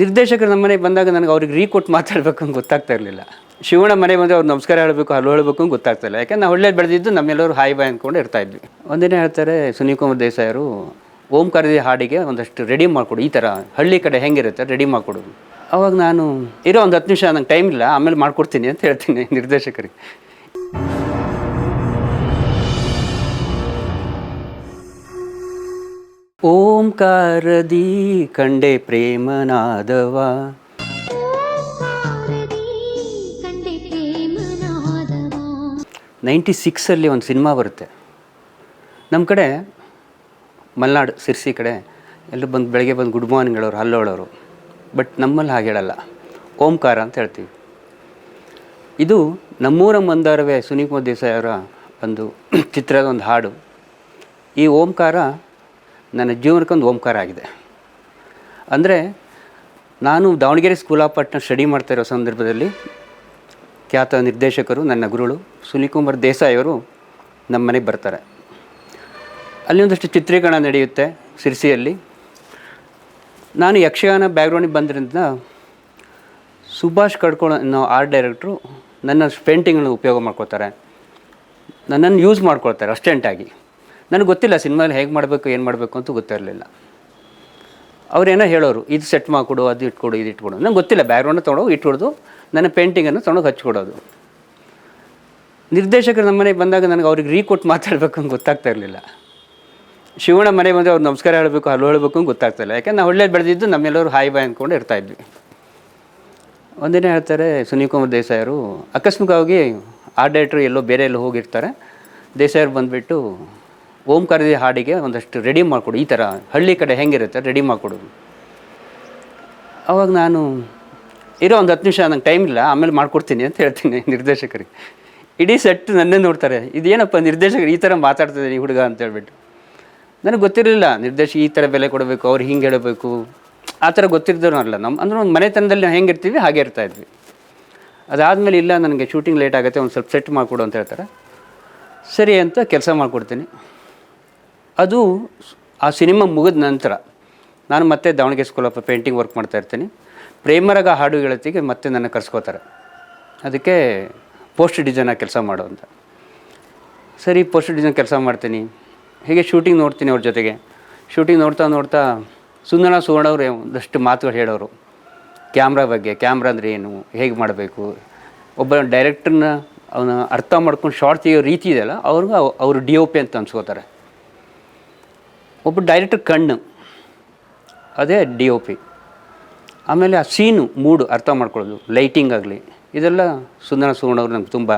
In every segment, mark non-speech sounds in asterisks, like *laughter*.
ನಿರ್ದೇಶಕರು ನಮ್ಮ ಮನೆಗೆ ಬಂದಾಗ ನನಗೆ ಅವ್ರಿಗೆ ರೀ ಕೊಟ್ಟು ಮಾತಾಡಬೇಕು ಅಂತ ಗೊತ್ತಾಗ್ತಾ ಇರಲಿಲ್ಲ. ಶಿವಣ್ಣ ಮನೆ ಬಂದರೆ ಅವ್ರು ನಮಸ್ಕಾರ ಹೇಳಬೇಕು, ಹಲೋ ಹೇಳಬೇಕು ಅಂತ ಗೊತ್ತಾಗ್ತಾ ಇಲ್ಲ. ಯಾಕಂದ್ರೆ ನಾವು ಒಳ್ಳೇದು ಬೆಳೆದಿದ್ದು ನಮ್ಮೆಲ್ಲರೂ ಹಾಯ್ ಬಾಯ್ ಅಂದ್ಕೊಂಡು ಇರ್ತಾ ಇದ್ವಿ. ಒಂದಿನ ಹೇಳ್ತಾರೆ, ಸುನೀಲ್ ಕುಮಾರ್ ದೇಸಾಯರು, ಓಂಕಾರದ ಹಾಡಿಗೆ ಒಂದಷ್ಟು ರೆಡಿ ಮಾಡಿಕೊಡು, ಈ ಥರ ಹಳ್ಳಿ ಕಡೆ ಹೆಂಗಿರುತ್ತೆ ರೆಡಿ ಮಾಡಿಕೊಡು. ಅವಾಗ ನಾನು, ಇರೋ ಒಂದು ಹತ್ತು ನಿಮಿಷ ನಂಗೆ ಟೈಮ್ ಇಲ್ಲ, ಆಮೇಲೆ ಮಾಡ್ಕೊಡ್ತೀನಿ ಅಂತ ಹೇಳ್ತೀನಿ ನಿರ್ದೇಶಕರಿಗೆ. ಓಂಕಾರದಿ ಕಂಡೆ ಪ್ರೇಮನಾದವ. ನೈಂಟಿ ಸಿಕ್ಸಲ್ಲಿ ಒಂದು ಸಿನಿಮಾ ಬರುತ್ತೆ. ನಮ್ಮ ಕಡೆ ಮಲೆನಾಡು ಸಿರ್ಸಿ ಕಡೆ ಎಲ್ಲರೂ ಬಂದು ಬೆಳಗ್ಗೆ ಬಂದು ಗುಡ್ ಮಾರ್ನಿಂಗ್ ಹೇಳೋರು ಹಲೋ ಹೇಳೋರು. ಬಟ್ ನಮ್ಮಲ್ಲಿ ಹಾಗೆ ಹೇಳಲ್ಲ. ಓಂಕಾರ ಅಂತ ಹೇಳ್ತೀವಿ. ಇದು ನಮ್ಮೂರ ಮಂದಾರವೇ ಸುನೀಲ್ ಕುಮಾರ್ ದೇಸಾಯಿ ಅವರ ಒಂದು ಚಿತ್ರದ ಒಂದು ಹಾಡು. ಈ ಓಂಕಾರ ನನ್ನ ಜೀವನಕ್ಕೊಂದು ಓಂಕಾರ ಆಗಿದೆ. ಅಂದರೆ ನಾನು ದಾವಣಗೆರೆ ಸ್ಕೂಲ್ ಆಫ್ ಆರ್ಟ್ನ ಸ್ಟಡಿ ಮಾಡ್ತಾ ಇರೋ ಸಂದರ್ಭದಲ್ಲಿ ಖ್ಯಾತ ನಿರ್ದೇಶಕರು ನನ್ನ ಗುರುಗಳು ಸುನಿಲ್ ಕುಮಾರ್ ದೇಸಾಯಿ ಅವರು ನಮ್ಮ ಮನೆಗೆ ಬರ್ತಾರೆ. ಅಲ್ಲಿ ಒಂದಷ್ಟು ಚಿತ್ರೀಕರಣ ನಡೆಯುತ್ತೆ ಸಿರ್ಸಿಯಲ್ಲಿ. ನಾನು ಯಕ್ಷಗಾನ ಬ್ಯಾಕ್ಗ್ರೌಂಡಿಗೆ ಬಂದ್ರಿಂದ ಸುಭಾಷ್ ಕಡ್ಕೊಳ ಅನ್ನೋ ಆರ್ಟ್ ಡೈರೆಕ್ಟ್ರು ನನ್ನ ಪೇಂಟಿಂಗ್ನ ಉಪಯೋಗ ಮಾಡ್ಕೋತಾರೆ ನನ್ನನ್ನು ಯೂಸ್ ಮಾಡ್ಕೊಳ್ತಾರೆ ಅಸ್ಟೆಂಟಾಗಿ ನನಗೆ ಗೊತ್ತಿಲ್ಲ ಸಿನಿಮಾಲಿ ಹೇಗೆ ಮಾಡಬೇಕು, ಏನು ಮಾಡಬೇಕು ಅಂತ ಗೊತ್ತಿರಲಿಲ್ಲ ಅವ್ರೇನೋ ಹೇಳೋರು, ಇದು ಸೆಟ್ ಮಾಡಿಕೊಡು, ಅದು ಇಟ್ಕೊಡು, ಇದು ಇಟ್ಕೊಡು. ನಂಗೆ ಗೊತ್ತಿಲ್ಲ ಬ್ಯಾಕ್ಗ್ರೌಂಡ್ ತೊಗೊಂಡೋಗಿ ಇಟ್ಕೊಡೋದು, ನನ್ನ ಪೇಂಟಿಂಗನ್ನು ತೊಗೊಂಡೋಗಿ ಹಚ್ಕೊಡೋದು. ನಿರ್ದೇಶಕರು ನಮ್ಮ ಮನೆಗೆ ಬಂದಾಗ ನನಗೆ ಅವ್ರಿಗೆ ರೀ ಕೊಟ್ಟು ಮಾತಾಡಬೇಕು ಅಂತ ಗೊತ್ತಾಗ್ತಾ ಇರಲಿಲ್ಲ. ಶಿವಣ್ಣ ಮನೆ ಬಂದರೆ ಅವ್ರು ನಮಸ್ಕಾರ ಹೇಳಬೇಕು, ಹಲೋ ಹೇಳಬೇಕು ಅಂತ ಗೊತ್ತಾಗ್ತಾ ಇಲ್ಲ. ಯಾಕಂದ್ರೆ ನಾವು ಒಳ್ಳೇದು ಬೆಳೆದಿದ್ದು ನಮ್ಮೆಲ್ಲರೂ ಹಾಯ್ ಬಾಯ್ ಅಂದ್ಕೊಂಡು ಇರ್ತಾ ಇದ್ವಿ. ಒಂದಿನ ಹೇಳ್ತಾರೆ ಸುನೀಲ್ ಕುಮಾರ್ ದೇಸಾಯರು, ಆಕಸ್ಮಿಕವಾಗಿ ಆ ಡೈರೆಕ್ಟ್ರು ಎಲ್ಲೋ ಬೇರೆ ಎಲ್ಲೋ ಹೋಗಿರ್ತಾರೆ. ದೇಸಾಯರು ಬಂದುಬಿಟ್ಟು ಓಂಕಾರದ ಹಾಡಿಗೆ ಒಂದಷ್ಟು ರೆಡಿ ಮಾಡಿಕೊಡು. ಈ ಥರ ಹಳ್ಳಿ ಕಡೆ ಹೆಂಗಿರುತ್ತೆ ರೆಡಿ ಮಾಡಿಕೊಡು. ಅವಾಗ ನಾನು, ಇರೋ ಒಂದು ಹತ್ತು ನಿಮಿಷ, ನಂಗೆ ಟೈಮ್ ಇಲ್ಲ, ಆಮೇಲೆ ಮಾಡ್ಕೊಡ್ತೀನಿ ಅಂತ ಹೇಳ್ತೀನಿ ನಿರ್ದೇಶಕರಿಗೆ. ಇಡೀ ಸೆಟ್ ನನ್ನೇ ನೋಡ್ತಾರೆ. ಇದೇನಪ್ಪ ನಿರ್ದೇಶಕರು ಈ ಥರ ಮಾತಾಡ್ತಿದ್ದಾರೆ ಈ ಹುಡುಗ ಅಂತ ಹೇಳ್ಬಿಟ್ಟು. ನನಗೆ ಗೊತ್ತಿರಲಿಲ್ಲ ನಿರ್ದೇಶಕ ಈ ಥರ ಬೆಲೆ ಕೊಡಬೇಕು, ಅವ್ರು ಹಿಂಗೆ ಹೇಳಬೇಕು. ಆ ಥರ ಗೊತ್ತಿದ್ದವರು ಅಲ್ಲ. ನಮ್ಮ ಅಂದ್ರೆ ಒಂದು ಮನೆತನದಲ್ಲಿ ನಾವು ಹೆಂಗಿರ್ತೀವಿ ಹಾಗೆ ಇರ್ತಾ ಇದ್ವಿ. ಅದಾದಮೇಲೆ ಇಲ್ಲ, ನನಗೆ ಶೂಟಿಂಗ್ ಲೇಟ್ ಆಗುತ್ತೆ, ಒಂದು ಸ್ವಲ್ಪ ಸೆಟ್ ಮಾಡಿಕೊಡು ಅಂತ ಹೇಳ್ತಾರೆ. ಸರಿ ಅಂತ ಕೆಲಸ ಮಾಡಿಕೊಡ್ತೀನಿ. ಅದು ಆ ಸಿನಿಮಾ ಮುಗಿದ ನಂತರ ನಾನು ಮತ್ತೆ Davangere school of painting work ಮಾಡ್ತಾ ಇರ್ತೀನಿ. ಪ್ರೇಮರಗ ಹಾಡು ಗೆಳತಿಗೆ ಮತ್ತೆ ನನ್ನ ಕರ್ಸ್ಕೋತಾರೆ. ಅದಕ್ಕೆ ಪೋಸ್ಟ್ ಡಿಸೈನಾಗಿ ಕೆಲಸ ಮಾಡು ಅಂತ. ಸರಿ ಪೋಸ್ಟ್ ಡಿಸೈನ್ ಕೆಲಸ ಮಾಡ್ತೀನಿ. ಹೀಗೆ ಶೂಟಿಂಗ್ ನೋಡ್ತೀನಿ ಅವ್ರ ಜೊತೆಗೆ? ಶೂಟಿಂಗ್ ನೋಡ್ತಾ ನೋಡ್ತಾ ಸುಂದರ ಸುವರ್ಣ ಅವರು ಒಂದಷ್ಟು ಮಾತುಗಳು ಹೇಳೋರು. ಕ್ಯಾಮ್ರಾ ಬಗ್ಗೆ, ಕ್ಯಾಮ್ರಾ ಅಂದರೆ ಏನು? ಹೇಗೆ ಮಾಡಬೇಕು? ಒಬ್ಬ ಡೈರೆಕ್ಟ್ರನ್ನ ಅವನ ಅರ್ಥ ಮಾಡ್ಕೊಂಡು ಶಾರ್ಟ್ ತೆಗಿಯೋ ರೀತಿ ಇದೆಯಲ್ಲ, ಅವ್ರಿಗೂ ಅವರು ಡಿ ಒ ಪಿ ಅಂತ ಅನ್ಸ್ಕೋತಾರೆ. ಒಬ್ಬ ಡೈರೆಕ್ಟರ್ ಕಣ್ಣು, ಅದೇ ಡಿ ಒ ಪಿ ಆಮೇಲೆ ಆ ಸೀನು ಮೂಡ್ ಅರ್ಥ ಮಾಡ್ಕೊಳ್ಳೋದು ಲೈಟಿಂಗ್ ಆಗಲಿ, ಇದೆಲ್ಲ ಸುಂದರ ಸುವರ್ಣವ್ರು ನಮ್ಗೆ ತುಂಬ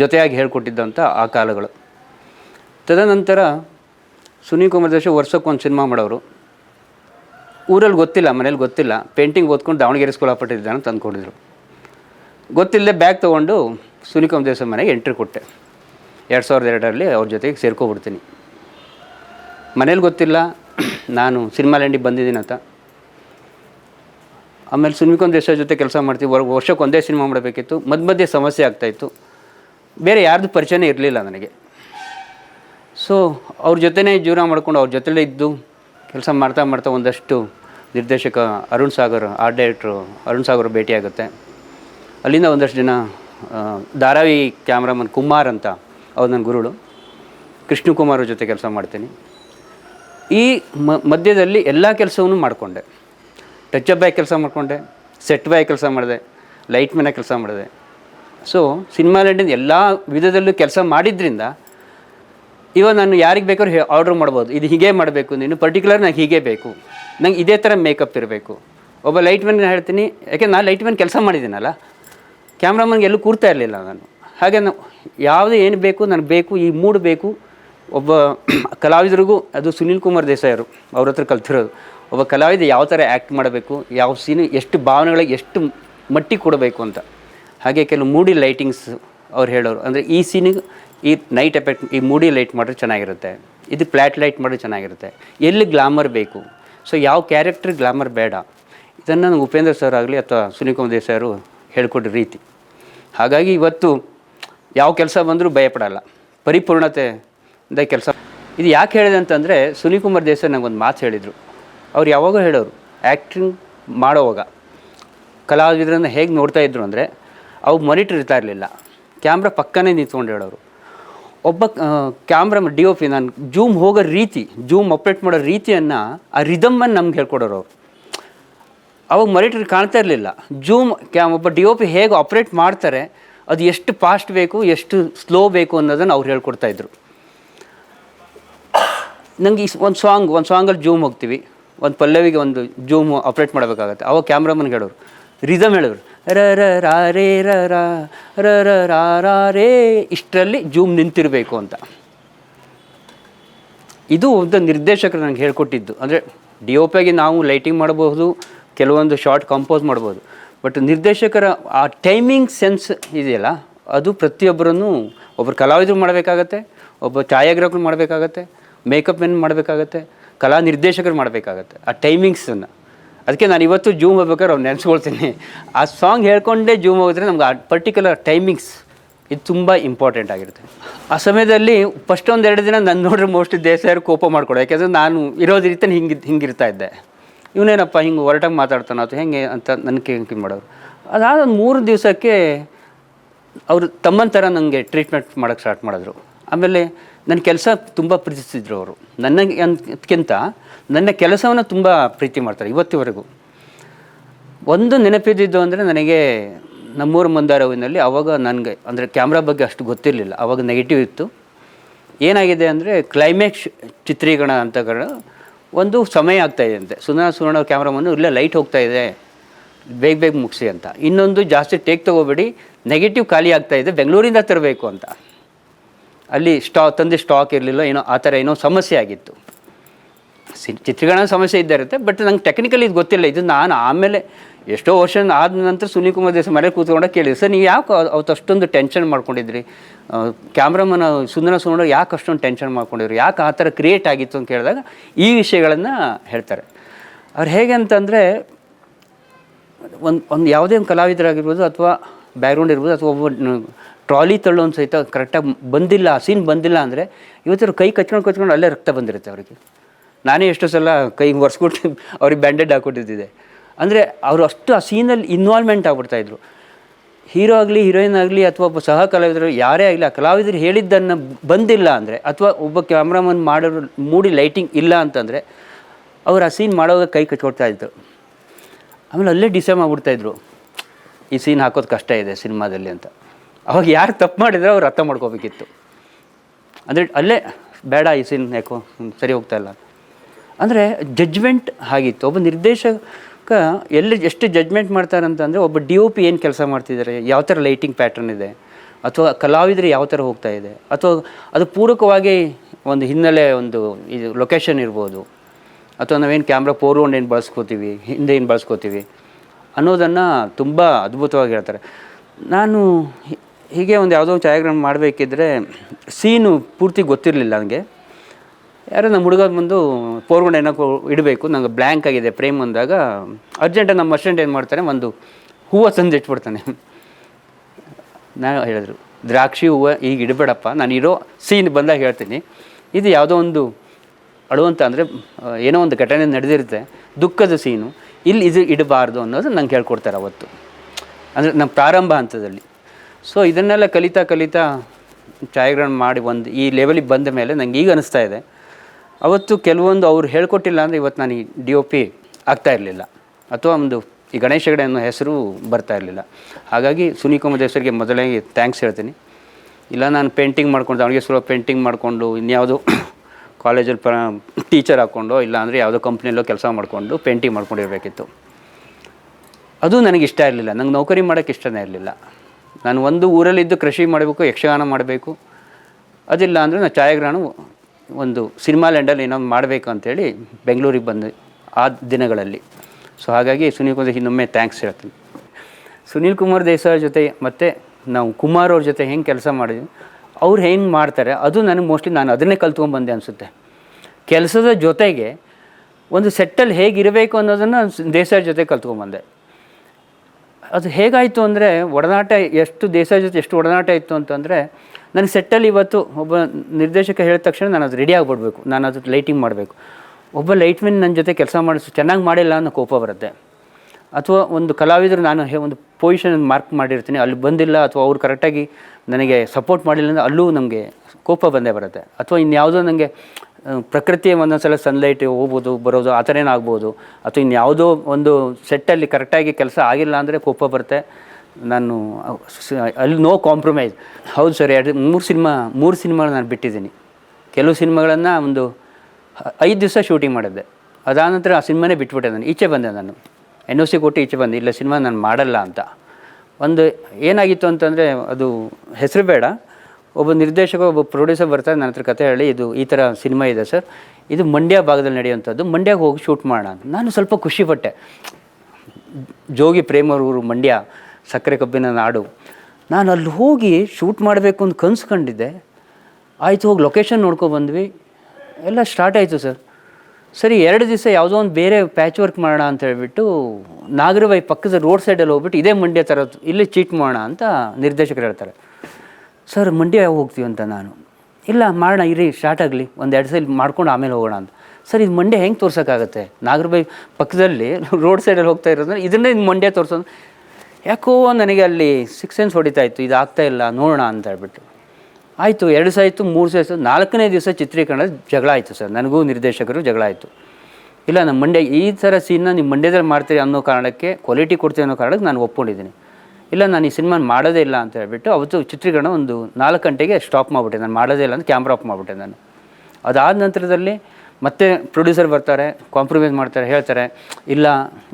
ಜೊತೆಯಾಗಿ ಹೇಳ್ಕೊಟ್ಟಿದ್ದಂಥ ಆ ಕಾಲಗಳು. ತದನಂತರ ಸುನೀಲ್ ಕುಮಾರ್ ದೇಶ ವರ್ಷಕ್ಕೊಂದು ಸಿನಿಮಾ ಮಾಡೋರು. ಊರಲ್ಲಿ ಗೊತ್ತಿಲ್ಲ, ಮನೇಲಿ ಗೊತ್ತಿಲ್ಲ ಪೇಂಟಿಂಗ್ ಓದ್ಕೊಂಡು ದಾವಣಗೆರೆ ಸ್ಕೂಲ್ ಅಂತ ಅಂದ್ಕೊಂಡಿದ್ರು. ಗೊತ್ತಿಲ್ಲದೆ ಬ್ಯಾಗ್ ತೊಗೊಂಡು ಸುನಿಕಮ್ ದೇಸಾಯಿ ಮನೆಗೆ ಎಂಟ್ರಿ ಕೊಟ್ಟೆ. ಎರಡು ಸಾವಿರದ ಎರಡರಲ್ಲಿ ಅವ್ರ ಜೊತೆಗೆ ಸೇರ್ಕೊಬಿಡ್ತೀನಿ. ಮನೇಲಿ ಗೊತ್ತಿಲ್ಲ. *clears throat* ನಾನು ಸಿನಿಮಾ ಲ್ಯಾಂಡಿಗೆ ಬಂದಿದ್ದೀನಿ ಅಂತ. ಆಮೇಲೆ ಸುನಿಲ್ಕೊಂಡ್ ದೇಸಾಯಿ ಜೊತೆ ಕೆಲಸ ಮಾಡ್ತೀವಿ. ವರ್, ವರ್ಷಕ್ಕೆ ಒಂದೇ ಸಿನಿಮಾ ಮಾಡಬೇಕಿತ್ತು. ಮಧ್ಯ ಮಧ್ಯೆ ಸಮಸ್ಯೆ ಆಗ್ತಾಯಿತ್ತು ಬೇರೆ ಯಾರ್ದು ಪರಿಚಯನೇ ಇರಲಿಲ್ಲ ನನಗೆ. ಸೊ ಅವ್ರ ಜೊತೆನೇ ಜೀವನ ಮಾಡ್ಕೊಂಡು ಅವ್ರ ಜೊತೆಲೇ ಇದ್ದು, ಕೆಲಸ ಮಾಡ್ತಾ ಮಾಡ್ತಾ ಒಂದಷ್ಟು ನಿರ್ದೇಶಕ ಅರುಣ್ ಸಾಗರ್, ಆರ್ಟ್ ಡೈರೆಕ್ಟ್ರು ಅರುಣ್ ಸಾಗರ್ ಭೇಟಿಯಾಗುತ್ತೆ. ಅಲ್ಲಿಂದ ಒಂದಷ್ಟು ಜನ ಧಾರಾವಿ ಕ್ಯಾಮ್ರಾಮನ್ ಕುಮಾರ್ ಅಂತ, ಅವ್ರು ನನ್ನ ಗುರುಳು. ಕೃಷ್ಣಕುಮಾರ್ ಜೊತೆ ಕೆಲಸ ಮಾಡ್ತೀನಿ. ಈ ಮಧ್ಯದಲ್ಲಿ ಎಲ್ಲ ಕೆಲಸವನ್ನು ಮಾಡಿಕೊಂಡೆ. ಟಚ್ ಅಪ್ ಬಾಯ್ ಕೆಲಸ ಮಾಡಿಕೊಂಡೆ ಸೆಟ್ ಬಾಯ್ ಕೆಲಸ ಮಾಡಿದೆ ಲೈಟ್ ಮ್ಯಾನಾಗಿ ಕೆಲಸ ಮಾಡಿದೆ. ಸೊ ಸಿನಿಮಾ ಲೈಟಿಂದ ಎಲ್ಲ ವಿಧದಲ್ಲೂ ಕೆಲಸ ಮಾಡಿದ್ರಿಂದ ಇವಾಗ ನಾನು ಯಾರಿಗೆ ಬೇಕಾದ್ರೂ ಆರ್ಡ್ರ್ ಮಾಡ್ಬೋದು. ಇದು ಹೀಗೆ ಮಾಡಬೇಕು, ನೀನು ಪರ್ಟಿಕ್ಯುಲರ್ ನಂಗೆ ಹೀಗೆ ಬೇಕು. ನಂಗೆ ಇದೇ ಥರ ಮೇಕಪ್ ಇರಬೇಕು. ಒಬ್ಬ ಲೈಟ್ ಮ್ಯಾನ್ ಹೇಳ್ತೀನಿ, ಯಾಕೆ ನಾನು ಲೈಟ್ ಮ್ಯಾನ್ ಕೆಲಸ ಮಾಡಿದ್ದೀನಲ್ಲ ಕ್ಯಾಮ್ರಾಮನ್ಗೆ ಎಲ್ಲೂ ಕೂರ್ತಾ ಇರಲಿಲ್ಲ ನಾನು. ಹಾಗೆ ನಾವು, ಯಾವುದೇ ಏನು ಬೇಕು, ನನಗೆ ಬೇಕು, ಈ ಮೂಡ್ ಬೇಕು ಒಬ್ಬ ಕಲಾವಿದರಿಗೂ ಅದು ಸುನೀಲ್ ಕುಮಾರ್ ದೇಸಾಯರು ಅವ್ರ ಹತ್ರ ಕಲ್ತಿರೋದು. ಒಬ್ಬ ಕಲಾವಿದ ಯಾವ ಥರ ಆ್ಯಕ್ಟ್ ಮಾಡಬೇಕು, ಯಾವ ಸೀನು ಎಷ್ಟು ಭಾವನೆಗಳಿಗೆ ಎಷ್ಟು ಮಟ್ಟಿಗೆ ಕೊಡಬೇಕು ಅಂತ. ಹಾಗೆ ಕೆಲವು ಮೂಡಿ ಲೈಟಿಂಗ್ಸ್ ಅವ್ರು ಹೇಳೋರು. ಅಂದರೆ ಈ ಸೀನಿಗೆ ಈ ನೈಟ್ ಎಫೆಕ್ಟ್ ಈ ಮೂಡಿ ಲೈಟ್ ಮಾಡಿದ್ರೆ ಚೆನ್ನಾಗಿರುತ್ತೆ. ಇದು ಫ್ಲ್ಯಾಟ್ ಲೈಟ್ ಮಾಡಿದ್ರೆ ಚೆನ್ನಾಗಿರುತ್ತೆ. ಎಲ್ಲಿ ಗ್ಲಾಮರ್ ಬೇಕು? ಸೊ ಯಾವ ಕ್ಯಾರೆಕ್ಟರ್ ಗ್ಲಾಮರ್ ಬೇಡ? ಇದನ್ನು ಉಪೇಂದ್ರ ಸರ್ ಆಗಲಿ ಅಥವಾ ಸುನಿಲ್ ಕುಮಾರ್ ದೇಸಾಯರು ಹೇಳ್ಕೊಟ್ಟ ರೀತಿ. ಹಾಗಾಗಿ ಇವತ್ತು ಯಾವ ಕೆಲಸ ಬಂದರೂ ಭಯಪಡಲ್ಲ. ಪರಿಪೂರ್ಣತೆಯಿಂದ ಕೆಲಸ. ಇದು ಯಾಕೆ ಹೇಳಿದೆ ಅಂತಂದರೆ ಸುನೀಲ್ ಕುಮಾರ್ ದೇಸಾಯಿ ನನಗೊಂದು ಮಾತು ಹೇಳಿದರು. ಅವ್ರು ಯಾವಾಗ ಹೇಳೋರು? ಆ್ಯಕ್ಟಿಂಗ್ ಮಾಡೋವಾಗ. ಕಲಾವಿದರನ್ನು ಹೇಗೆ ನೋಡ್ತಾ ಇದ್ರು ಅಂದರೆ ಅವು ಮಾನಿಟರ್ ಇರ್ತಾ ಇರಲಿಲ್ಲ. ಕ್ಯಾಮ್ರಾ ಪಕ್ಕನೇ ನಿಂತ್ಕೊಂಡು ಹೇಳೋರು. ಒಬ್ಬ ಕ್ಯಾಮ್ರಾ ಡಿ ಒ ಪಿ ನಾನು ಜೂಮ್ ಹೋಗೋ ರೀತಿ, ಜೂಮ್ ಆಪ್ರೇಟ್ ಮಾಡೋ ರೀತಿಯನ್ನು ಆ ರಿದಮ್ಮನ್ನು ನಮ್ಗೆ ಹೇಳ್ಕೊಡೋರು ಅವರು. ಅವಾಗ ಮಾನಿಟರ್ ಕಾಣ್ತಾ ಇರಲಿಲ್ಲ. ಜೂಮ್ ಕ್ಯಾಮ್ ಒಬ್ಬ ಡಿ ಒ ಪಿ ಹೇಗೆ ಆಪ್ರೇಟ್ ಮಾಡ್ತಾರೆ, ಅದು ಎಷ್ಟು ಫಾಸ್ಟ್ ಬೇಕು, ಎಷ್ಟು ಸ್ಲೋ ಬೇಕು ಅನ್ನೋದನ್ನು ಅವ್ರು ಹೇಳ್ಕೊಡ್ತಾ ನನಗೆ ಒಂದು ಸಾಂಗ್ ಒಂದು ಸಾಂಗಲ್ಲಿ ಜೂಮ್ ಹೋಗ್ತೀವಿ. ಒಂದು ಪಲ್ಲವಿಗೆ ಒಂದು ಜೂಮ್ ಆಪ್ರೇಟ್ ಮಾಡಬೇಕಾಗತ್ತೆ. ಅವಾಗ ಕ್ಯಾಮ್ರಾಮನ್ಗೆ ಹೇಳೋರು. ರಿದಮ್ ಹೇಳೋರು. ರ ರ, ರಾ, ರೇ, ರ, ರಾ, ರ ರ, ರಾ ರಾ ಇಷ್ಟರಲ್ಲಿ ಜೂಮ್ ನಿಂತಿರಬೇಕು ಅಂತ. ಇದು ಒಂದು ನಿರ್ದೇಶಕರು ನನಗೆ ಹೇಳ್ಕೊಟ್ಟಿದ್ದು. ಅಂದರೆ ಡಿ ಒ ಪಿಗೆ ನಾವು ಲೈಟಿಂಗ್ ಮಾಡಬಹುದು, ಕೆಲವೊಂದು ಶಾರ್ಟ್ ಕಂಪೋಸ್ ಮಾಡ್ಬೋದು ಬಟ್ ನಿರ್ದೇಶಕರ ಆ ಟೈಮಿಂಗ್ ಸೆನ್ಸ್ ಇದೆಯಲ್ಲ, ಅದು ಪ್ರತಿಯೊಬ್ಬರನ್ನು ಒಬ್ಬರು ಕಲಾವಿದರು ಮಾಡಬೇಕಾಗತ್ತೆ, ಒಬ್ಬ ಛಾಯಾಗ್ರಾಹಕರು ಮಾಡಬೇಕಾಗತ್ತೆ ಮೇಕಪ್ ಏನು ಮಾಡಬೇಕಾಗತ್ತೆ, ಕಲಾ ನಿರ್ದೇಶಕರು ಮಾಡಬೇಕಾಗತ್ತೆ, ಆ ಟೈಮಿಂಗ್ಸನ್ನು ಅದಕ್ಕೆ ನಾನು ಇವತ್ತು ಜೂಮ್ ಹೋಗ್ಬೇಕಾದ್ರೆ ಅವ್ರು ನೆನೆಸ್ಕೊಳ್ತೀನಿ. ಆ ಸಾಂಗ್ ಹೇಳ್ಕೊಂಡೇ ಜೂಮ್ ಹೋಗಿದ್ರೆ ನಮ್ಗೆ ಆ ಪರ್ಟಿಕ್ಯುಲರ್ ಟೈಮಿಂಗ್ಸ್ ಇದು ತುಂಬ ಇಂಪಾರ್ಟೆಂಟ್ ಆಗಿರುತ್ತೆ. ಆ ಸಮಯದಲ್ಲಿ ಫಸ್ಟ್ ಎರಡು ದಿನ ನಾನು ನೋಡ್ರೆ ಮೋಸ್ಟ್ಲಿ ದೇಸಾಯರು ಕೋಪ ಮಾಡ್ಕೊಡೋ ಯಾಕೆಂದರೆ ನಾನು ಇರೋದು ರೀತಿ ಹಿಂಗೆ ಹಿಂಗಿರ್ತಾ ಇದ್ದೆ. ಇವನೇನಪ್ಪ ಹಿಂಗೆ ಹೊರಟಾಗಿ ಮಾತಾಡ್ತಾನ ಅಥವಾ ಹೆಂಗೆ ಅಂತ ನನಗೆ ಹಿಂಗೆ ಮಾಡೋರು. ಅದಾದ ಮೂರು ದಿವಸಕ್ಕೆ ಅವರು ತಮ್ಮನ ಥರ ನನಗೆ ಟ್ರೀಟ್ಮೆಂಟ್ ಮಾಡೋಕ್ಕೆ ಸ್ಟಾರ್ಟ್ ಮಾಡಿದ್ರು. ಆಮೇಲೆ ನನ್ನ ಕೆಲಸ ತುಂಬ ಪ್ರೀತಿಸ್ತಿದ್ರು ಅವರು. ನನ್ನ ಅದಕ್ಕಿಂತ ನನ್ನ ಕೆಲಸವನ್ನು ತುಂಬ ಪ್ರೀತಿ ಮಾಡ್ತಾರೆ ಇವತ್ತಿವರೆಗೂ. ಒಂದು ನೆನಪಿದ್ದಿದ್ದು ಅಂದರೆ ನನಗೆ ನಮ್ಮೂರು ಮಂದಾರವಿನಲ್ಲಿ ಅವಾಗ ನನಗೆ ಅಂದರೆ ಕ್ಯಾಮ್ರಾ ಬಗ್ಗೆ ಅಷ್ಟು ಗೊತ್ತಿರಲಿಲ್ಲ. ಅವಾಗ ನೆಗೆಟಿವ್ ಇತ್ತು. ಏನಾಗಿದೆ ಅಂದರೆ ಕ್ಲೈಮ್ಯಾಕ್ಸ್ ಚಿತ್ರೀಕರಣ ಅಂತ ಒಂದು ಸಮಯ ಆಗ್ತಾ ಇದೆ ಅಂತೆ ಸುನಾ ಸುವರ್ಣ ಕ್ಯಾಮ್ರಾಮನ್ನು ಇಲ್ಲೇ ಲೈಟ್ ಹೋಗ್ತಾ ಇದೆ. ಬೇಗ ಬೇಗ ಮುಗಿಸಿ ಅಂತ. ಇನ್ನೊಂದು ಜಾಸ್ತಿ ಟೇಕ್ ತೊಗೋಬೇಡಿ. ನೆಗೆಟಿವ್ ಖಾಲಿ ಆಗ್ತಾಯಿದೆ ಬೆಂಗಳೂರಿಂದ ತರಬೇಕು ಅಂತ. ಅಲ್ಲಿ ಸ್ಟಾ ತಂದೆ ಸ್ಟಾಕ್ ಇರಲಿಲ್ಲ, ಏನೋ ಆ ಥರ ಏನೋ ಸಮಸ್ಯೆ ಆಗಿತ್ತು. ಚಿತ್ರೀಕರಣ ಸಮಸ್ಯೆ ಇದ್ದೇ ಇರುತ್ತೆ, ಬಟ್ ನಂಗೆ ಟೆಕ್ನಿಕಲಿ ಇದು ಗೊತ್ತಿಲ್ಲ. ಇದು ನಾನು ಆಮೇಲೆ ಎಷ್ಟೋ ವರ್ಷ ಆದ ನಂತರ ಸುನೀಲ್ ಕುಮಾರ್ ದೇಸಾಯಿ ಮನೆ ಕೂತ್ಕೊಂಡು ಕೇಳಿದೆ, ಸರ್, ನೀವು ಯಾಕೆ ಅವತ್ತು ಅಷ್ಟೊಂದು ಟೆನ್ಷನ್ ಮಾಡ್ಕೊಂಡಿದ್ರಿ? ಕ್ಯಾಮ್ರಾಮನ್ ಸುಂದರ ಸುಂದರ ಯಾಕೆ ಅಷ್ಟೊಂದು ಟೆನ್ಷನ್ ಮಾಡ್ಕೊಂಡಿದ್ರು? ಯಾಕೆ ಆ ಥರ ಕ್ರಿಯೇಟ್ ಆಗಿತ್ತು? ಅಂತ ಕೇಳಿದಾಗ ಈ ವಿಷಯಗಳನ್ನು ಹೇಳ್ತಾರೆ. ಅವ್ರು ಹೇಗೆ ಅಂತಂದರೆ, ಒಂದು ಒಂದು ಯಾವುದೇ ಒಂದು ಕಲಾವಿದರಾಗಿರ್ಬೋದು ಅಥವಾ ಬ್ಯಾಕ್ಗ್ರೌಂಡ್ ಇರ್ಬೋದು ಅಥವಾ ಒಬ್ಬ ಟ್ರಾಲಿ ತಳ್ಳೋನ್ ಸಹಿತ ಕರೆಕ್ಟಾಗಿ ಬಂದಿಲ್ಲ, ಆ ಸೀನ್ ಬಂದಿಲ್ಲ ಅಂದರೆ ಇವತ್ತು ಕೈ ಕಚ್ಕೊಂಡು ಕಚ್ಕೊಂಡು ಅಲ್ಲೇ ರಕ್ತ ಬಂದಿರುತ್ತೆ ಅವರಿಗೆ. ನಾನೇ ಎಷ್ಟೋ ಸಲ ಕೈ ಒರೆಸ್ಕೊಟ್ಟು ಅವ್ರಿಗೆ ಬ್ಯಾಂಡೇಡ್ ಹಾಕ್ಕೊಟ್ಟಿದ್ದಿದೆ. ಅಂದರೆ ಅವರು ಅಷ್ಟು ಆ ಸೀನಲ್ಲಿ ಇನ್ವಾಲ್ವ್ಮೆಂಟ್ ಆಗ್ಬಿಡ್ತಾಯಿದ್ರು ಹೀರೋ ಆಗಲಿ, ಹೀರೋಯಿನ್ ಆಗಲಿ ಅಥವಾ ಒಬ್ಬ ಸಹ ಕಲಾವಿದರು, ಯಾರೇ ಆಗಲಿ ಆ ಕಲಾವಿದರು ಹೇಳಿದ್ದನ್ನು ಬಂದಿಲ್ಲ ಅಂದರೆ ಅಥವಾ ಒಬ್ಬ ಕ್ಯಾಮ್ರಾಮನ್ ಮಾಡೋರು ಮೂಡಿ ಲೈಟಿಂಗ್ ಇಲ್ಲ ಅಂತಂದರೆ ಅವ್ರು ಆ ಸೀನ್ ಮಾಡೋವಾಗ ಕೈ ಕಚ್ಕೊಡ್ತಾ ಇದ್ರು. ಆಮೇಲೆ ಅಲ್ಲೇ ಡಿಸೈಮ್ ಆಗ್ಬಿಡ್ತಾಯಿದ್ರು ಈ ಸೀನ್ ಹಾಕೋದು ಕಷ್ಟ ಇದೆ ಸಿನಿಮಾದಲ್ಲಿ ಅಂತ. ಅವಾಗ ಯಾರು ತಪ್ಪು ಮಾಡಿದ್ರೆ ಅವ್ರು ಅರ್ಥ ಮಾಡ್ಕೋಬೇಕಿತ್ತು. ಅಂದರೆ ಅಲ್ಲೇ ಬೇಡ ಈ ಸೀನ್ ಯಾಕೋ ಸರಿ ಹೋಗ್ತಾ ಇಲ್ಲ. ಅಂದರೆ ಜಡ್ಜ್ಮೆಂಟ್ ಆಗಿತ್ತು. ಒಬ್ಬ ನಿರ್ದೇಶಕ ಎಲ್ಲಿ ಎಷ್ಟು ಜಡ್ಜ್ಮೆಂಟ್ ಮಾಡ್ತಾರೆ ಅಂತಂದರೆ ಒಬ್ಬ ಡಿ ಒ ಪಿ ಏನು ಕೆಲಸ ಮಾಡ್ತಿದ್ದಾರೆ ಯಾವ ಥರ ಲೈಟಿಂಗ್ ಪ್ಯಾಟರ್ನ್ ಇದೆ, ಅಥವಾ ಕಲಾವಿದರು ಯಾವ ಥರ ಹೋಗ್ತಾ ಇದೆ, ಅಥವಾ ಅದು ಪೂರಕವಾಗಿ ಒಂದು ಹಿನ್ನೆಲೆ ಒಂದು ಇದು ಲೊಕೇಶನ್ ಇರ್ಬೋದು, ಅಥವಾ ನಾವೇನು ಕ್ಯಾಮ್ರಾ ಪೋರ್ಗೊಂಡು ಏನು ಬಳಸ್ಕೋತೀವಿ, ಹಿಂದೆ ಏನು ಬಳಸ್ಕೋತೀವಿ ಅನ್ನೋದನ್ನು ತುಂಬ ಅದ್ಭುತವಾಗಿ ಹೇಳ್ತಾರೆ. ನಾನು ಹೀಗೆ ಒಂದು ಯಾವುದೋ ಛಾಯಾಗ್ರಹಣ ಮಾಡಬೇಕಿದ್ರೆ ಸೀನು ಪೂರ್ತಿ ಗೊತ್ತಿರಲಿಲ್ಲ ನನಗೆ. ಯಾರೋ ನಮ್ಮ ಹುಡುಗ ಬಂದು ಫೋರ್ಗೊಂಡು ಏನೋ ಇಡಬೇಕು, ನಂಗೆ ಬ್ಲ್ಯಾಂಕ್ ಆಗಿದೆ ಪ್ರೇಮ್ ಅಂದಾಗ ಅರ್ಜೆಂಟಾಗಿ ನಮ್ಮ ಅಸ್ಟೆಂಟ್ ಏನು ಮಾಡ್ತಾನೆ, ಒಂದು ಹೂವು ತಂದು ಇಟ್ಬಿಡ್ತಾನೆ ನಾನು ಹೇಳಿದ್ರು, ದ್ರಾಕ್ಷಿ ಹೂವು ಈಗ ಇಡಬೇಡಪ್ಪ, ನಾನು ಇರೋ ಸೀನ್ ಬಂದಾಗ ಹೇಳ್ತೀನಿ. ಇದು ಯಾವುದೋ ಒಂದು ಅಳುವಂತ ಅಂದರೆ ಏನೋ ಒಂದು ಘಟನೆ ನಡೆದಿರುತ್ತೆ, ದುಃಖದ ಸೀನು ಇಲ್ಲಿ ಇದು ಇಡಬಾರ್ದು ಅನ್ನೋದು ನಂಗೆ ಹೇಳ್ಕೊಡ್ತಾರೆ ಅವತ್ತು. ಅಂದರೆ ನಮ್ಮ ಪ್ರಾರಂಭ ಹಂತದಲ್ಲಿ. ಸೊ ಇದನ್ನೆಲ್ಲ ಕಲಿತಾ ಕಲಿತಾ ಛಾಯಾಗ್ರಹಣ ಮಾಡಿ ಒಂದು ಈ ಲೆವೆಲಿಗೆ ಬಂದ ಮೇಲೆ ನನಗೆ ಈಗ ಅನಿಸ್ತಾ ಇದೆ. ಅವತ್ತು ಕೆಲವೊಂದು ಅವ್ರು ಹೇಳ್ಕೊಟ್ಟಿಲ್ಲ ಅಂದರೆ ಇವತ್ತು ನಾನು ಈ ಡಿ ಒ ಪಿ ಆಗ್ತಾ ಇರಲಿಲ್ಲ. ಅಥವಾ ಒಂದು ಈ ಗಣೇಶ ಹೆಗಡೆ ಅನ್ನೋ ಹೆಸರು ಬರ್ತಾ ಇರಲಿಲ್ಲ. ಹಾಗಾಗಿ ಸುನೀಲ್ ದೇವಸರಿಗೆ ಮೊದಲೇ ಥ್ಯಾಂಕ್ಸ್ ಹೇಳ್ತೀನಿ. ಇಲ್ಲ, ನಾನು ಪೇಂಟಿಂಗ್ ಮಾಡ್ಕೊಂಡು ಸ್ವಲ್ಪ ಪೇಂಟಿಂಗ್ ಮಾಡಿಕೊಂಡು, ಇನ್ಯಾವುದೋ ಕಾಲೇಜಲ್ಲಿ ಪ ಟೀಚರ್ ಹಾಕ್ಕೊಂಡು ಇಲ್ಲಾಂದರೆ ಯಾವುದೋ ಕಂಪ್ನಿಯಲ್ಲೋ ಕೆಲಸ ಮಾಡಿಕೊಂಡು ಪೇಂಟಿಂಗ್ ಮಾಡ್ಕೊಂಡಿರಬೇಕಿತ್ತು. ಅದು ನನಗೆ ಇಷ್ಟ ಇರಲಿಲ್ಲ. ನಂಗೆ ನೌಕರಿ ಮಾಡೋಕ್ಕೆ ಇಷ್ಟನೇ ಇರಲಿಲ್ಲ. ನಾನು ಒಂದು ಊರಲ್ಲಿದ್ದು ಕೃಷಿ ಮಾಡಬೇಕು, ಯಕ್ಷಗಾನ ಮಾಡಬೇಕು. ಅದಿಲ್ಲ ಅಂದರೆ ನಾನು ಛಾಯಾಗ್ರಹಣ ಒಂದು ಸಿನಿಮಾ ಲ್ಯಾಂಡಲ್ಲಿ ಏನೋ ಮಾಡಬೇಕು ಅಂತೇಳಿ ಬೆಂಗಳೂರಿಗೆ ಬಂದೆ ಆ ದಿನಗಳಲ್ಲಿ. ಸೊ ಹಾಗಾಗಿ ಸುನೀಲ್ ಕುಮಾರ್ ಇನ್ನೊಮ್ಮೆ ಥ್ಯಾಂಕ್ಸ್ ಹೇಳ್ತೀನಿ. ಸುನೀಲ್ ಕುಮಾರ್ ದೇಸಾಯಿ ಜೊತೆ ಮತ್ತು ನಾವು ಕುಮಾರ್ ಅವ್ರ ಜೊತೆ ಹೆಂಗೆ ಕೆಲಸ ಮಾಡಿದ್ವಿ, ಅವ್ರು ಹೆಂಗೆ ಮಾಡ್ತಾರೆ, ಅದು ನನಗೆ ಮೋಸ್ಟ್ಲಿ ನಾನು ಅದನ್ನೇ ಕಲ್ತ್ಕೊಂಡ್ಬಂದೆ ಅನಿಸುತ್ತೆ. ಕೆಲಸದ ಜೊತೆಗೆ ಒಂದು ಸೆಟ್ಟಲ್ಲಿ ಹೇಗಿರಬೇಕು ಅನ್ನೋದನ್ನು ದೇಸಾಯಿ ಜೊತೆ ಕಲ್ತ್ಕೊಂಡ್ಬಂದೆ. ಅದು ಹೇಗಾಯಿತು ಅಂದರೆ ಒಡನಾಟ ಎಷ್ಟು, ದೇಶ ಜೊತೆ ಎಷ್ಟು ಒಡನಾಟ ಇತ್ತು ಅಂತಂದರೆ ನನಗೆ ಸೆಟ್ಟಲ್ಲಿ ಇವತ್ತು ಒಬ್ಬ ನಿರ್ದೇಶಕ ಹೇಳಿದ ತಕ್ಷಣ ನಾನು ಅದು ರೆಡಿ ಆಗಿಬಿಡ್ಬೇಕು. ನಾನು ಅದು ಲೈಟಿಂಗ್ ಮಾಡಬೇಕು. ಒಬ್ಬ ಲೈಟ್ಮೆನ್ ನನ್ನ ಜೊತೆ ಕೆಲಸ ಮಾಡಿಸ್, ಚೆನ್ನಾಗಿ ಮಾಡಿಲ್ಲ ಅನ್ನೋ ಕೋಪ ಬರುತ್ತೆ. ಅಥವಾ ಒಂದು ಕಲಾವಿದರು ನಾನು ಹೇ ಒಂದು ಪೊಸಿಷನ್ ಮಾರ್ಕ್ ಮಾಡಿರ್ತೀನಿ, ಅಲ್ಲಿ ಬಂದಿಲ್ಲ ಅಥವಾ ಅವ್ರು ಕರೆಕ್ಟಾಗಿ ನನಗೆ ಸಪೋರ್ಟ್ ಮಾಡಿಲ್ಲ ಅಂದರೆ ಅಲ್ಲೂ ನಮಗೆ ಕೋಪ ಬಂದೇ ಬರುತ್ತೆ. ಅಥವಾ ಇನ್ಯಾವುದೋ ನನಗೆ ಪ್ರಕೃತಿಯ ಒಂದೊಂದು ಸಲ ಸನ್ಲೈಟ್ ಹೋಗ್ಬೋದು, ಬರೋದು, ಆ ಥರ ಏನಾಗ್ಬೋದು, ಅಥವಾ ಇನ್ಯಾವುದೋ ಒಂದು ಸೆಟ್ಟಲ್ಲಿ ಕರೆಕ್ಟಾಗಿ ಕೆಲಸ ಆಗಿಲ್ಲ ಅಂದರೆ ಕೋಪ ಬರುತ್ತೆ. ನಾನು ಅಲ್ಲಿ ನೋ ಕಾಂಪ್ರಮೈಸ್ ಹೌದು ಸರ್, ಎರಡು, ಮೂರು ಸಿನಿಮಾ, ಮೂರು ಸಿನಿಮಾಗಳು ನಾನು ಬಿಟ್ಟಿದ್ದೀನಿ. ಕೆಲವು ಸಿನಿಮಾಗಳನ್ನು ಒಂದು ಐದು ದಿವಸ ಶೂಟಿಂಗ್ ಮಾಡಿದ್ದೆ. ಅದಾದ ನಂತರ ಆ ಸಿನಿಮಾನೇ ಬಿಟ್ಬಿಟ್ಟೆ ನಾನು, ಈಚೆ ಬಂದೆ ನಾನು. ಎನ್ ಒ ಸಿ ಕೊಟ್ಟು ಈಚೆ ಬಂದು, ಇಲ್ಲ ಸಿನಿಮಾ ನಾನು ಮಾಡಲ್ಲ ಅಂತ. ಒಂದು ಏನಾಗಿತ್ತು ಅಂತಂದರೆ, ಅದು ಹೆಸರು ಬೇಡ. ಒಬ್ಬ ನಿರ್ದೇಶಕ, ಒಬ್ಬ ಪ್ರೊಡ್ಯೂಸರ್ ಬರ್ತಾರೆ, ನನ್ನ ಹತ್ರ ಕತೆ ಹೇಳಿ, ಇದು ಈ ಥರ ಸಿನಿಮಾ ಇದೆ ಸರ್. ಇದು ಮಂಡ್ಯ ಭಾಗದಲ್ಲಿ ನಡೆಯುವಂಥದ್ದು ಮಂಡ್ಯಗೆ ಹೋಗಿ ಶೂಟ್ ಮಾಡೋಣ ಅಂತ. ನಾನು ಸ್ವಲ್ಪ ಖುಷಿಪಟ್ಟೆ ಜೋಗಿ ಪ್ರೇಮರೂರು ಮಂಡ್ಯ, ಸಕ್ಕರೆ ಕಬ್ಬಿನ ನಾಡು. ನಾನು ಅಲ್ಲಿ ಹೋಗಿ ಶೂಟ್ ಮಾಡಬೇಕು ಅಂತ ಕನ್ಸು ಕಂಡಿದ್ದೆ. ಆಯಿತು, ಹೋಗಿ ಲೊಕೇಶನ್ ನೋಡ್ಕೊ ಬಂದ್ವಿ. ಎಲ್ಲ ಸ್ಟಾರ್ಟ್ ಆಯಿತು ಸರ್. ಸರಿ, ಎರಡು ದಿವಸ ಯಾವುದೋ ಒಂದು ಬೇರೆ ಪ್ಯಾಚ್ ವರ್ಕ್ ಮಾಡೋಣ ಅಂತ ಹೇಳ್ಬಿಟ್ಟು ನಾಗರಬಾಯಿ ಪಕ್ಕದ ರೋಡ್ ಸೈಡಲ್ಲಿ ಹೋಗ್ಬಿಟ್ಟು ಇದೇ ಮಂಡ್ಯ ತರ ಇಲ್ಲೇ ಚೀಟ್ ಮಾಡೋಣ ಅಂತ ನಿರ್ದೇಶಕರು ಹೇಳ್ತಾರೆ. ಸರ್, ಮಂಡ್ಯ ಹೋಗ್ತೀವಿ ಅಂತ ನಾನು? ಇಲ್ಲ, ಮಾಡೋಣ, ಇರಿ ಸ್ಟಾರ್ಟ್ ಆಗಲಿ, ಒಂದು ಎರಡು ಸಲ ಮಾಡ್ಕೊಂಡು ಆಮೇಲೆ ಹೋಗೋಣ ಅಂತ. ಸರ್, ಇದು ಮಂಡ್ಯ ಹೆಂಗೆ ತೋರ್ಸೋಕ್ಕಾಗತ್ತೆ? ನಾಗರಬಾಯಿ ಪಕ್ಕದಲ್ಲಿ ರೋಡ್ ಸೈಡಲ್ಲಿ ಹೋಗ್ತಾ ಇರೋದ್ರೆ ಇದನ್ನೇ ಇದು ಮಂಡ್ಯ ತೋರ್ಸೋದು? ಯಾಕೋ ನನಗೆ ಅಲ್ಲಿ ಸಿಕ್ಸ್ ಸೆನ್ಸ್ ಹೊಡಿತಾ ಇತ್ತು, ಇದು ಆಗ್ತಾ ಇಲ್ಲ, ನೋಡೋಣ ಅಂತ ಹೇಳ್ಬಿಟ್ಟು. ಆಯಿತು, ಎರಡು ಸಾಯಿತು ಮೂರು ಸಾಯಿತು ನಾಲ್ಕನೇ ದಿವಸ ಚಿತ್ರೀಕರಣ ಜಗಳ ಆಯಿತು ಸರ್. ನನಗೂ ನಿರ್ದೇಶಕರು ಜಗಳ ಆಯಿತು. ಇಲ್ಲ ನಮ್ಮ ಮಂಡ್ಯ, ಈ ಥರ ಸೀನ್ನ ನಿಮ್ಮ ಮಂಡ್ಯದಲ್ಲಿ ಮಾಡ್ತೀರಿ ಅನ್ನೋ ಕಾರಣಕ್ಕೆ ಕ್ವಾಲಿಟಿ ಕೊಡ್ತೀವಿ ಅನ್ನೋ ಕಾರಣಕ್ಕೆ ನಾನು ಒಪ್ಕೊಂಡಿದ್ದೀನಿ. ಇಲ್ಲ, ನಾನು ಈ ಸಿನಿಮಾ ಮಾಡೋದೇ ಇಲ್ಲ ಅಂತ ಹೇಳ್ಬಿಟ್ಟು ಅವತ್ತು ಚಿತ್ರೀಕರಣ ಒಂದು ನಾಲ್ಕು ಗಂಟೆಗೆ ಸ್ಟಾಪ್ ಮಾಡಿಬಿಟ್ಟೆ. ನಾನು ಮಾಡೋದೇ ಇಲ್ಲ ಅಂತ ಕ್ಯಾಮ್ರಾ ಆಫ್ ಮಾಡಿಬಿಟ್ಟೆ ನಾನು. ಅದಾದ ನಂತರದಲ್ಲಿ ಮತ್ತೆ ಪ್ರೊಡ್ಯೂಸರ್ ಬರ್ತಾರೆ ಕಾಂಪ್ರಮೈಸ್ ಮಾಡ್ತಾರೆ, ಹೇಳ್ತಾರೆ, ಇಲ್ಲ,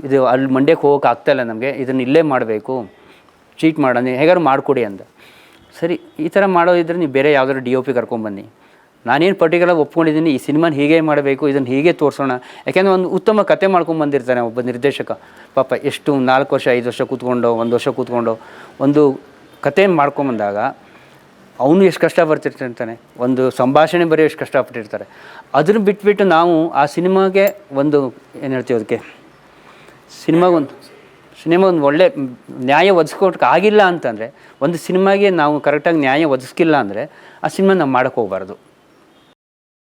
ಇದು ಅಲ್ಲಿ ಮಂಡ್ಯಕ್ಕೆ ಹೋಗೋಕೆ ಆಗ್ತಾಯಿಲ್ಲ ನಮಗೆ. ಇದನ್ನು ಇಲ್ಲೇ ಮಾಡಬೇಕು. ಚೀಟ್ ಮಾಡೋಣ. ಹೇಗಾದ್ರು ಮಾಡಿಕೊಡಿ ಅಂತ ಸರಿ, ಈ ಥರ ಮಾಡೋದಿದ್ರೆ ನೀವು ಬೇರೆ ಯಾವ್ದಾದ್ರು ಡಿ ಒ ಪಿ ಕರ್ಕೊಂಬನ್ನಿ ನಾನೇನು ಪರ್ಟಿಕ್ಯುಲರ್ ಒಪ್ಕೊಂಡಿದ್ದೀನಿ, ಈ ಸಿನಿಮಾನ ಹೀಗೆ ಮಾಡಬೇಕು ಇದನ್ನು ಹೀಗೆ ತೋರಿಸೋಣ. ಯಾಕೆಂದರೆ ಒಂದು ಉತ್ತಮ ಕತೆ ಮಾಡ್ಕೊಂಡು ಬಂದಿರ್ತಾನೆ ಒಬ್ಬ ನಿರ್ದೇಶಕ. ಪಾಪ ಎಷ್ಟು ನಾಲ್ಕು ವರ್ಷ, ಐದು ವರ್ಷ ಕೂತ್ಕೊಂಡು, ಒಂದು ವರ್ಷ ಕೂತ್ಕೊಂಡು, ಒಂದು ಕತೆ ಮಾಡ್ಕೊಂಬಂದಾಗ ಅವನು ಎಷ್ಟು ಕಷ್ಟ ಬರ್ತಿರ್ತಿರ್ತಾನೆ ಒಂದು ಸಂಭಾಷಣೆ ಬರೆಯೋ ಎಷ್ಟು ಕಷ್ಟಪಟ್ಟಿರ್ತಾರೆ ಅದನ್ನು ಬಿಟ್ಬಿಟ್ಟು ನಾವು ಆ ಸಿನಿಮಾಗೆ ಒಂದು, ಏನು ಹೇಳ್ತೀವಿ ಅದಕ್ಕೆ ಸಿನಿಮಾಗೊಂದು ಸಿನಿಮಾ ಒಂದು ಒಳ್ಳೆ ನ್ಯಾಯ ಒದಗಿಸ್ಕೊಟ್ಕೆ ಆಗಿಲ್ಲ ಅಂತಂದರೆ, ಒಂದು ಸಿನಿಮಾಗೆ ನಾವು ಕರೆಕ್ಟಾಗಿ ನ್ಯಾಯ ಒದಗಿಸ್ಕಿಲ್ಲ ಅಂದರೆ, ಆ ಸಿನಿಮಾ ನಾವು ಮಾಡೋಕ್ಕೆ ಹೋಗ್ಬಾರ್ದು.